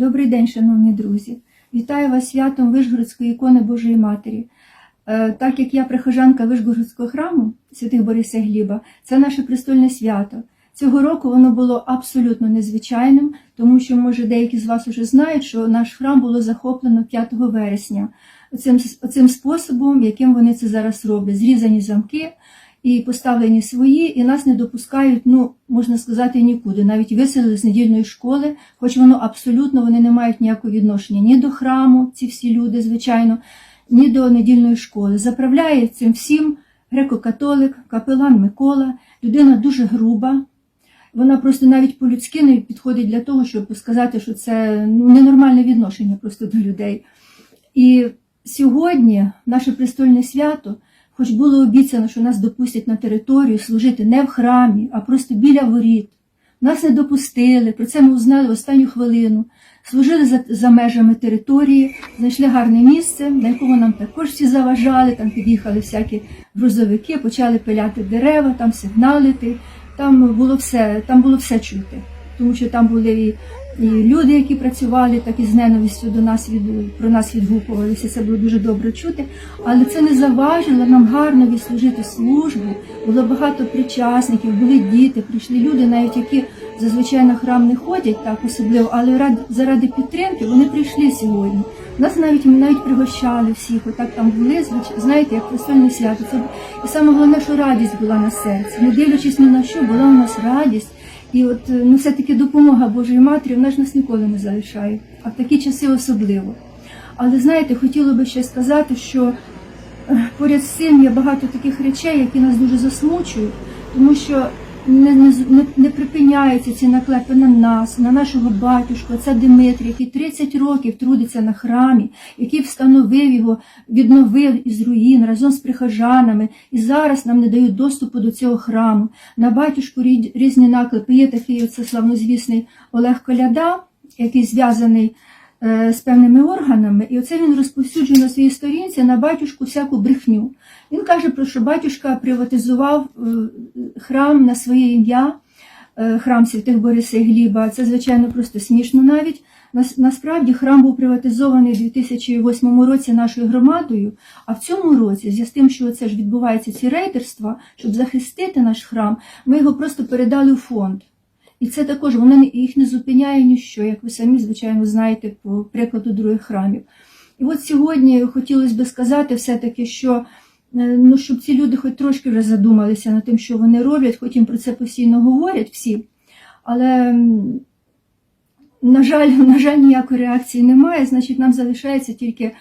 Добрий день, шановні друзі. Вітаю вас святом Вишгородської ікони Божої Матері. Е, Так як я прихожанка Вишгородського храму святих Бориса Гліба, це наше престольне свято. Цього року воно було абсолютно незвичайним, тому що, може, деякі з вас вже знають, що наш храм було захоплено 5 вересня. Оцим способом, яким вони це зараз роблять, зрізані замки і поставлені свої, і нас не допускають, ну можна сказати, нікуди. Навіть виселили з недільної школи, хоч воно абсолютно вони не мають ніякого відношення ні до храму, ці всі люди, звичайно, ні до недільної школи. Заправляє цим всім греко-католик, капелан Микола, людина дуже груба. Вона просто навіть по-людськи не підходить для того, щоб сказати, що це ну, ненормальне відношення просто до людей. І сьогодні наше престольне свято, хоч було обіцяно, що нас допустять на територію служити не в храмі, а просто біля воріт. Нас не допустили, про це ми узнали в останню хвилину. Служили за, за межами території, знайшли гарне місце, на якому нам також всі заважали, там під'їхали всякі грузовики, почали пиляти дерева, там сигналити. Там було все, там було все чути, тому що там були і, і люди, які працювали, так і з ненавистю до нас від про нас відгукувалися. Це було дуже добре чути. Але це не заважило нам гарно відслужити службу. Було багато причасників, були діти, прийшли люди, навіть які зазвичай на храм не ходять, так особливо, але ради, заради підтримки вони прийшли сьогодні. Нас навіть навіть пригощали всіх, отак там були, знаєте, як престольне свято. Це і саме головне, що радість була на серці. Не дивлячись ні на що, була у нас радість. І от е, ну, все-таки допомога Божої Матері, вона ж нас ніколи не залишає, а в такі часи особливо. Але знаєте, хотіло би ще сказати, що е, поряд з цим є багато таких речей, які нас дуже засмучують, тому що не, не, не, припиняються ці наклепи на нас, на нашого батюшку, отця Димитрія, який 30 років трудиться на храмі, який встановив його, відновив із руїн разом з прихожанами, і зараз нам не дають доступу до цього храму. На батюшку різні наклепи. Є такий оце славнозвісний Олег Коляда, який зв'язаний з певними органами, і оце він розповсюджує на своїй сторінці на батюшку всяку брехню. Він каже, про що батюшка приватизував е, храм на своє ім'я, е, храм святих Бориса і Гліба. Це, звичайно, просто смішно навіть. Нас- Насправді храм був приватизований у 2008 році нашою громадою, а в цьому році, з тим, що це ж відбувається ці рейдерства, щоб захистити наш храм, ми його просто передали у фонд. І це також воно їх не зупиняє ніщо, як ви самі, звичайно, знаєте по прикладу других храмів. І от сьогодні хотілося би сказати все-таки, що е, ну, щоб ці люди хоч трошки вже задумалися над тим, що вони роблять, хоч їм про це постійно говорять всі. Але, на жаль, на жаль, ніякої реакції немає, значить, нам залишається тільки,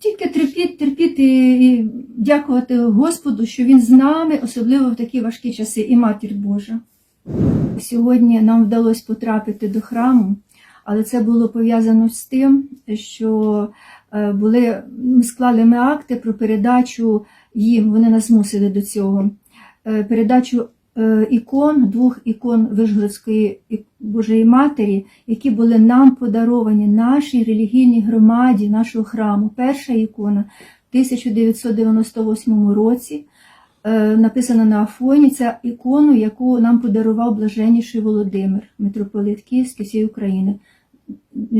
тільки терпіти, терпіти і дякувати Господу, що Він з нами, особливо в такі важкі часи, і Матір Божа. Сьогодні нам вдалося потрапити до храму, але це було пов'язано з тим, що е, були, ми склали ми акти про передачу їм, вони нас змусили до цього. е, Передачу е, ікон, двох ікон Вишгородської Божої Матері, які були нам подаровані нашій релігійній громаді нашого храму. Перша ікона в 1998 році е, написана на Афоні. Це ікону, яку нам подарував блаженніший Володимир, митрополит Київський всієї України.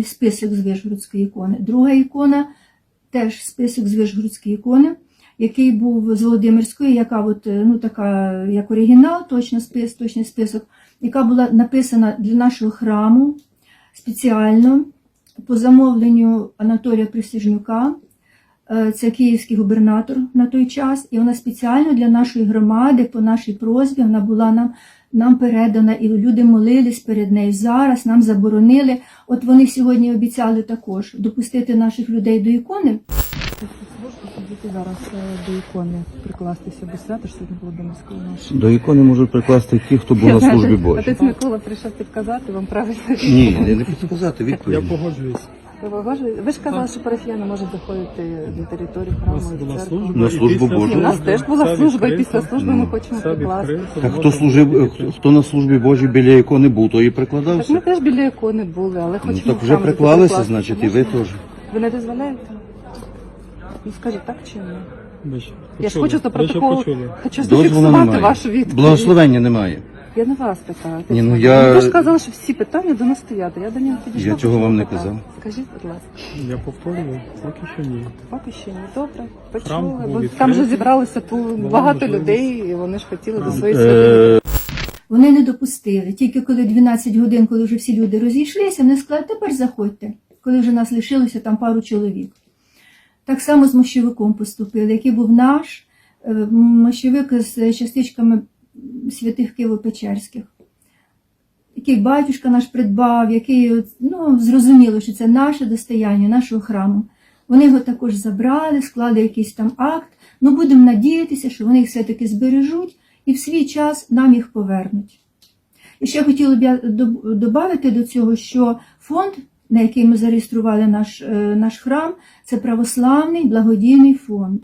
Список з Вишгородської ікони. Друга ікона теж список з Вишгородської ікони, який був з Володимирської, яка от, е, ну, така, як оригінал, точно спис, точний список, яка була написана для нашого храму спеціально по замовленню Анатолія Присяжнюка. Е, Це київський губернатор на той час, і вона спеціально для нашої громади, по нашій просьбі, вона була нам, нам передана, і люди молились перед нею. Зараз нам заборонили. От вони сьогодні обіцяли також допустити наших людей до ікони. Можете зараз е, до ікони, прикластися до свята ж сьогодні Володимирської нашої. До ікони можуть прикласти ті, хто був на службі Божій. Отець Микола прийшов підказати вам правильно. Ні, не, не підказати Я погоджуюсь. Ви ж казали, що парафіяни можуть заходити на територію храму і була служба. На службу Божу. У нас теж була все служба, і відкрито. після служби ми хочемо Все прикласти. відкрито, Так хто можна служив, заходити. хто на службі Божій біля ікони був, то і Так прикладався. ми теж біля ікони були, але Ну хочемо так вже приклалися, значить, і ви теж. Ви не дозволяєте? Ну скажіть, так чи ні? Ви ж Я ж почули. хочу до Ви ще протоколу, почули. хочу Дозволу зафіксувати немає. вашу відповідь. Благословення немає. Я не вас питаю. Ні, ну, я- Ви ж казали, що всі питання до нас стоять. Я до нього підійшла. Я цього вам не почала казав. питати. Скажіть, будь ласка. Я повторюю, поки що ні. Поки що ні. Добре, Храм почули. був Бо відкритий. там же зібралося ту- багато можливість. людей, і вони ж хотіли до своєї святині. Е, Вони не допустили. Тільки коли 12 годин, коли вже всі люди розійшлися, вони сказали, тепер заходьте, коли вже нас лишилося там пару чоловік. Так само з мощовиком поступили, який був наш е, мощовик з частичками святих Києво-Печерських, який батюшка наш придбав, який ну, зрозуміло, що це наше достояння, нашого храму. Вони його також забрали, склали якийсь там акт. Ну, будемо надіятися, що вони їх все-таки збережуть і в свій час нам їх повернуть. І ще хотіла б я додати до цього, що фонд, на який ми зареєстрували наш, е, наш храм, це православний благодійний фонд.